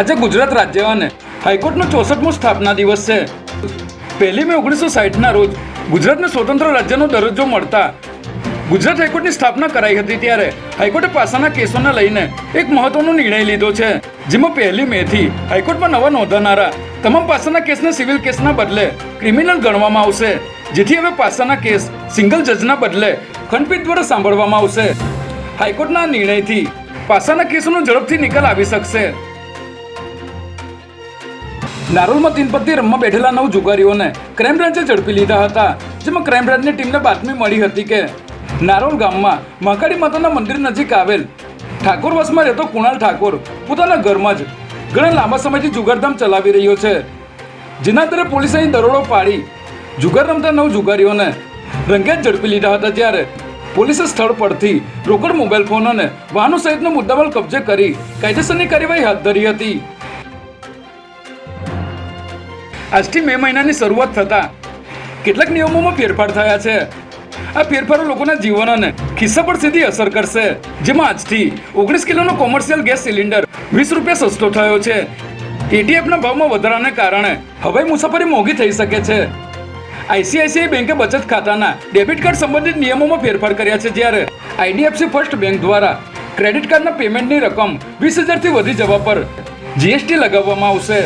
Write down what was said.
આજે ગુજરાત રાજ્ય અને હાઈકોર્ટનો ચોસઠમો સ્થાપના દિવસ છે. પહેલી મે ઓગણીસો સાઠના રોજ ગુજરાતને સ્વતંત્ર રાજ્યનો દરજ્જો મળતા ગુજરાત હાઈકોર્ટની સ્થાપના કરાઈ હતી ત્યારે હાઈકોર્ટે પાસાના કેસોને લઈને એક મહત્વનો નિર્ણય લીધો છે. જેમાં પહેલી મેથી હાઈકોર્ટમાં નવા નોંધાનારા તમામ પાસાના કેસને સિવિલ કેસના બદલે ક્રિમિનલ ગણવામાં આવશે. જેથી હવે પાસાના કેસ સિંગલ જજના બદલે ખંડપીઠ દ્વારા સાંભળવામાં આવશે. હાઈકોર્ટના નિર્ણયથી પાસાના કેસોનો ઝડપથી નિકાલ આવી શકશે. નારોલમાં તીન પત્તી રમવા બેઠેલા નવ જુગારીઓને ક્રાઇમ બ્રાન્ચે ઝડપી લીધા હતા. જેમાં ક્રાઇમ બ્રાન્ચની ટીમને બાતમી મળી હતી કે નારોલ ગામમાં મહાકાળી માતાના મંદિર નજીક આવેલ ઠાકોર વસમાં રહેતો કુણાલ ઠાકોર પોતાના ઘરમાં જ ઘણા લાંબા સમયથી જુગારધામ ચલાવી રહ્યો છે. જેના આધારે પોલીસે અહીં દરોડો પાડી જુગાર રમતા નવ જુગારીઓને રંગેત ઝડપી લીધા હતા ત્યારે પોલીસે સ્થળ પરથી રોકડ મોબાઈલ ફોન અને વાહનો સહિતનો મુદ્દામાલ કબજે કરી કાયદેસરની કાર્યવાહી હાથ ધરી હતી. આજથી મે મહિનાની શરૂઆત થતાં કેટલાક નિયમોમાં ફેરફાર થયા છે. આ ફેરફારો લોકોના જીવન અને ખિસ્સા પર સીધી અસર કરશે. જેમાં આજથી ઓગણીસ કિલોનો કોમર્શિયલ ગેસ સિલિન્ડર વીસ રૂપિયા સસ્તો થયો છે. એટીએફના ભાવમાં વધારાને કારણે હવાઈ મુસાફરી મોંઘી થઈ શકે છે. આઈસીઆઈસીઆઈ બેંકે બચત ખાતાના ડેબિટ કાર્ડ સંબંધિત નિયમોમાં ફેરફાર કર્યા છે જ્યારે આઈડીએફસી ફર્સ્ટ બેંક દ્વારા ક્રેડિટ કાર્ડના પેમેન્ટની રકમ વીસ હજારથી વધી જવા પર જીએસટી લગાવવામાં આવશે.